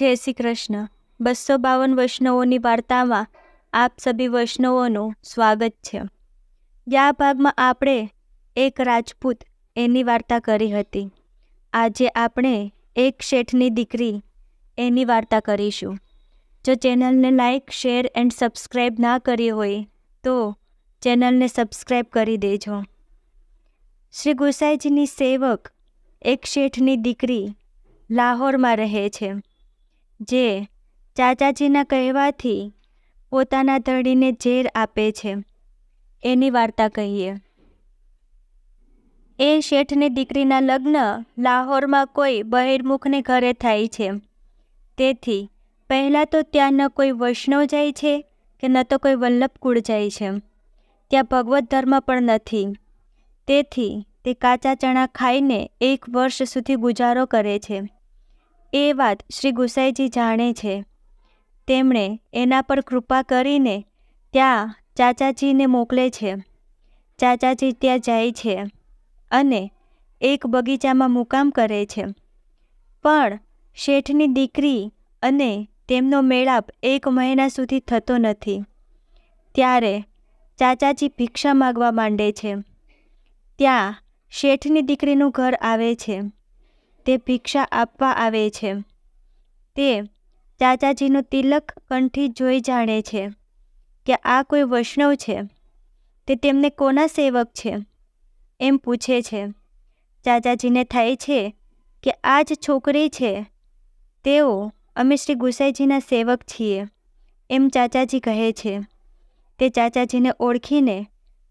જય શ્રી કૃષ્ણ. બસો બાવન વૈષ્ણવોની વાર્તામાં આપ સભી વૈષ્ણવોનું સ્વાગત છે. ગયા ભાગમાં આપણે એક રાજપૂત એની વાર્તા કરી હતી. આજે આપણે એક શેઠની દીકરી એની વાર્તા કરીશું. જો ચેનલને લાઇક શેર એન્ડ સબસ્ક્રાઈબ ના કરી હોય તો ચેનલને સબસ્ક્રાઈબ કરી દેજો. શ્રી ગુસાઈજીની સેવક એક શેઠની દીકરી લાહોરમાં રહે છે. જે ચાચાજીના કહેવાથી પોતાના ધડીને ઝેર આપે છે. એની વાર્તા કહીએ. એ શેઠની દીકરીના લગ્ન લાહોરમાં કોઈ બહિર્મુખને ઘરે થાય છે. તેથી પહેલાં તો ત્યાં ન કોઈ વૈષ્ણવ જાય છે કે ન તો કોઈ વલ્લભકુળ જાય છે. ત્યાં ભગવત ધર્મ પણ નથી. તેથી તે કાચા ચણા ખાઈને એક વર્ષ સુધી ગુજારો કરે છે. એ વાત શ્રી ગુસાઈજી જાણે છે. તેમણે એના પર કૃપા કરીને ત્યાં ચાચાજીને મોકલે છે. ચાચાજી ત્યાં જાય છે અને એક બગીચામાં મુકામ કરે છે. પણ શેઠની દીકરી અને તેમનો મેળાપ એક મહિના સુધી થતો નથી. ત્યારે ચાચાજી ભિક્ષા માગવા માંડે છે. ત્યાં શેઠની દીકરીનું ઘર આવે છે. તે ભિક્ષા આપવા આવે છે. તે ચાચાજીનું તિલક કંઠી જોઈ જાણે છે કે આ કોઈ વૈષ્ણવ છે. તે તેમને કોના સેવક છે? એમ પૂછે છે. ચાચાજીને થાય છે કે આ જ છોકરી છે. તેઓ અમે શ્રી ગુસાઈજીના સેવક છીએ, એમ ચાચાજી કહે છે. તે ચાચાજીને ઓળખીને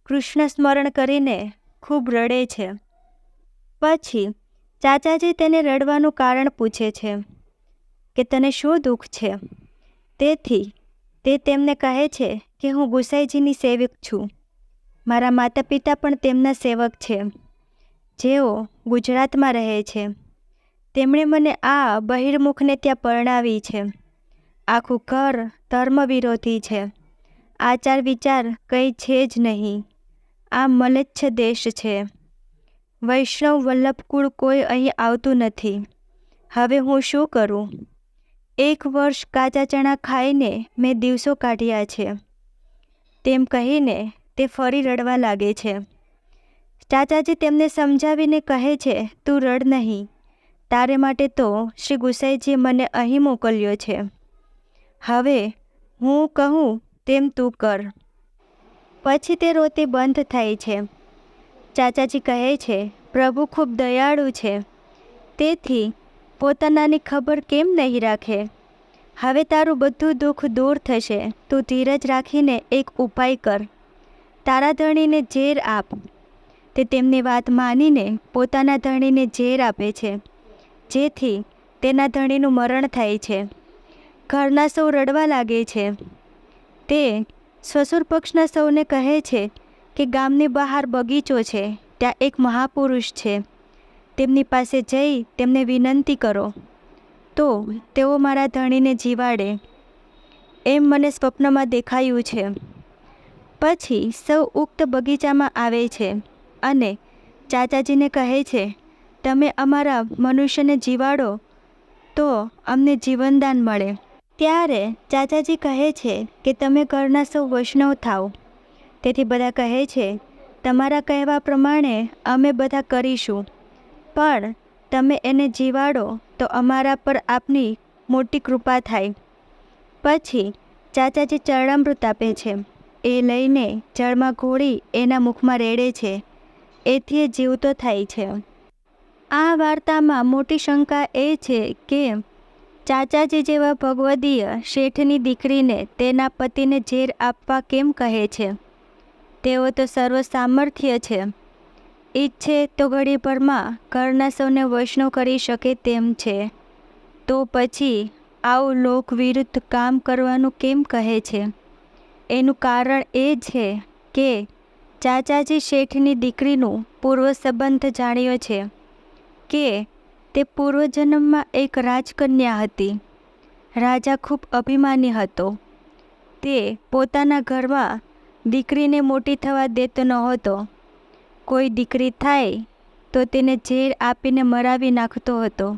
કૃષ્ણ સ્મરણ કરીને ખૂબ રડે છે. પછી ચાચાજી તેને રડવાનું કારણ પૂછે છે કે તને શું દુઃખ છે? તેથી તે તેમને કહે છે કે હું ગુસાઈજીની સેવક છું. મારા માતા પિતા પણ તેમના સેવક છે. જેઓ ગુજરાતમાં રહે છે. તેમણે મને આ બહિર્મુખને ત્યાં પરણાવી છે. આખું ઘર ધર્મ વિરોધી છે. આચાર વિચાર કંઈ છે જ નહીં. આ મલેચ્છ દેશ છે. વૈષ્ણવ વલ્લભકુળ કોઈ અહીં આવતું નથી. હવે હું શું કરું? એક વર્ષ કાચા ચણા ખાઈને મેં દિવસો કાઢ્યા છે. તેમ કહીને તે ફરી રડવા લાગે છે. ચાચાજી તેમને સમજાવીને કહે છે, તું રડ નહીં. તારે માટે તો શ્રી ગુસાઈજીએ મને અહીં મોકલ્યો છે. હવે હું કહું તેમ તું કર. પછી તે રોતી બંધ થાય છે. ચાચાજી કહે છે, પ્રભુ ખૂબ દયાળુ છે. તેથી પોતાનાની ખબર કેમ નહીં રાખે? હવે તારું બધું દુઃખ દૂર થશે. તું ધીરજ રાખીને એક ઉપાય કર. તારા ધણીને ઝેર આપ. તે તેમની વાત માનીને પોતાના ધણીને ઝેર આપે છે, જેથી તેના ધણીનું મરણ થાય છે. ઘરના સૌ રડવા લાગે છે. તે સસુર પક્ષના સૌને કહે છે કે ગામની બહાર બગીચો છે, ત્યાં એક મહાપુરુષ છે. તેમની પાસે જઈ તેમને વિનંતી કરો. તો તેઓ મારા ધણીને જીવાડે. એમ મને સ્વપ્નમાં દેખાયું છે. પછી સૌ ઉક્ત બગીચામાં આવે છે અને ચાચાજીને કહે છે, તમે અમારા મનુષ્યને જીવાડો, તો અમને જીવનદાન મળે. ત્યારે ચાચાજી કહે છે કે, તમે ઘરના સૌ વૈષ્ણવ થાઓ. તેથી બધા કહે છે, તમારા કહેવા પ્રમાણે અમે બધા કરીશું. પણ તમે એને જીવાડો તો અમારા પર આપની મોટી કૃપા થાય. પછી ચાચાજી ચરણામૃત આપે છે. એ લઈને જળમાં ઘોળી એના મુખમાં રેડે છે. એથી એ જીવતો થાય છે. આ વાર્તામાં મોટી શંકા એ છે કે ચાચાજી જેવા ભગવદીય શેઠની દીકરીને તેના પતિને ઝેર આપવા કેમ કહે છે? તેઓ તો સર્વ સામર્થ્ય છે. ઈચ્છે તો ઘડીભરમાં ઘરના સૌને વૈષ્ણવ કરી શકે તેમ છે. તો પછી આવું લોક વિરુદ્ધ કામ કરવાનું કેમ કહે છે? એનું કારણ એ છે કે ચાચાજી શેઠની દીકરીનું પૂર્વ સંબંધ જાણ્યો છે કે તે પૂર્વજન્મમાં એક રાજકન્યા હતી. રાજા ખૂબ અભિમાની હતો. તે પોતાના ઘરમાં દીકરીને મોટી થવા દેતો નહોતો. કોઈ દીકરી થાય તો તેને ઝેર આપીને મરાવી નાખતો હતો.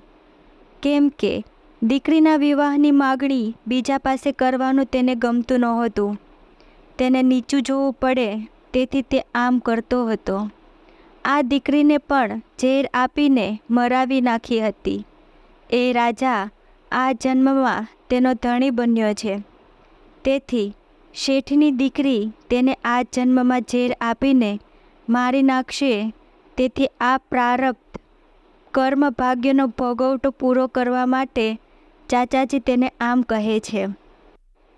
કેમ કે દીકરીના વિવાહની માગણી બીજા પાસે કરવાનું તેને ગમતું નહોતું. તેને નીચું જોવું પડે તેથી તે આમ કરતો હતો. આ દીકરીને પણ ઝેર આપીને મરાવી નાખી હતી. એ રાજા આ જન્મમાં તેનો ધણી બન્યો છે. તેથી શેઠની દીકરી તેને આ જન્મમાં ઝેર આપીને મારી નાખશે. તેથી આ પ્રારબ્ધ કર્મ ભાગ્યનો ભોગવટો પૂરો કરવા માટે ચાચાજી તેને આમ કહે છે.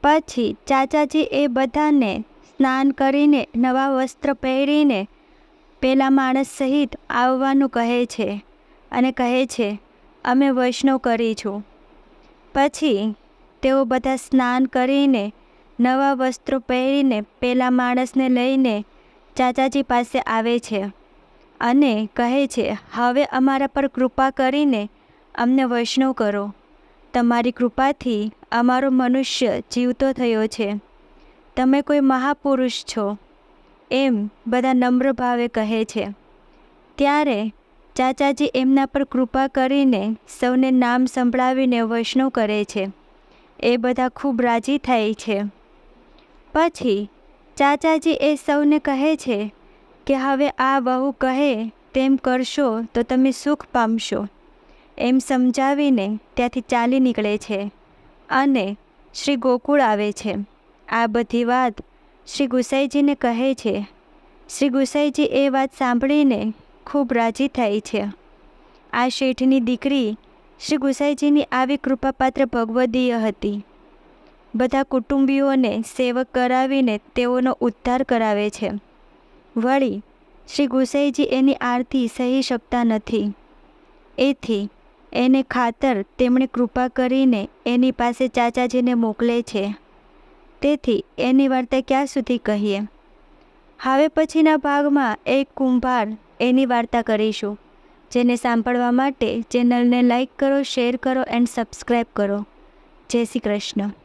પછી ચાચાજી એ બધાને સ્નાન કરીને નવા વસ્ત્ર પહેરીને પેલા માણસ સહિત આવવાનું કહે છે અને કહે છે, અમે વૈષ્ણવ કરીશું પછી તેઓ બધા સ્નાન કરીને નવા વસ્ત્રો પહેરીને પેલા માણસને લઈને ચાચાજી પાસે આવે છે અને કહે છે, હવે અમારા પર કૃપા કરીને અમને વૈષ્ણવ કરો. તમારી કૃપાથી અમારો મનુષ્ય જીવતો થયો છે. તમે કોઈ મહાપુરુષ છો. એમ બધા નમ્ર ભાવે કહે છે. ત્યારે ચાચાજી એમના પર કૃપા કરીને સૌને નામ સંભળાવીને વૈષ્ણવ કરે છે. એ બધા ખૂબ રાજી થાય છે. પછી ચાચાજી એ સૌને કહે છે કે હવે આ વહુ કહે તેમ કરશો તો તમે સુખ પામશો. એમ સમજાવીને ત્યાંથી ચાલી નીકળે છે અને શ્રી ગોકુળ આવે છે. આ બધી વાત શ્રી ગુસાઈજીને કહે છે. શ્રી ગુસાઈજી એ વાત સાંભળીને ખૂબ રાજી થાય છે. આ શેઠની દીકરી શ્રી ગુસાઈજીની આવી કૃપાપાત્ર ભગવદીય હતી. બધા કુટુંબીઓને સેવક કરાવીને તેઓનો ઉદ્ધાર કરાવે છે. વળી, શ્રી ગુસાઈજી એની આરતી સહી શકતા નથી. એથી એને ખાતર તેમણે કૃપા કરીને એની પાસે ચાચાજીને મોકલે છે. તેથી એની વાર્તા ક્યાં સુધી કહીએ? હવે પછીના ભાગમાં એક કુંભાર એની વાર્તા કરીશું, જેને સાંભળવા માટે ચેનલને લાઇક કરો, શેર કરો, એન્ડ સબસ્ક્રાઈબ કરો. જય શ્રી કૃષ્ણ.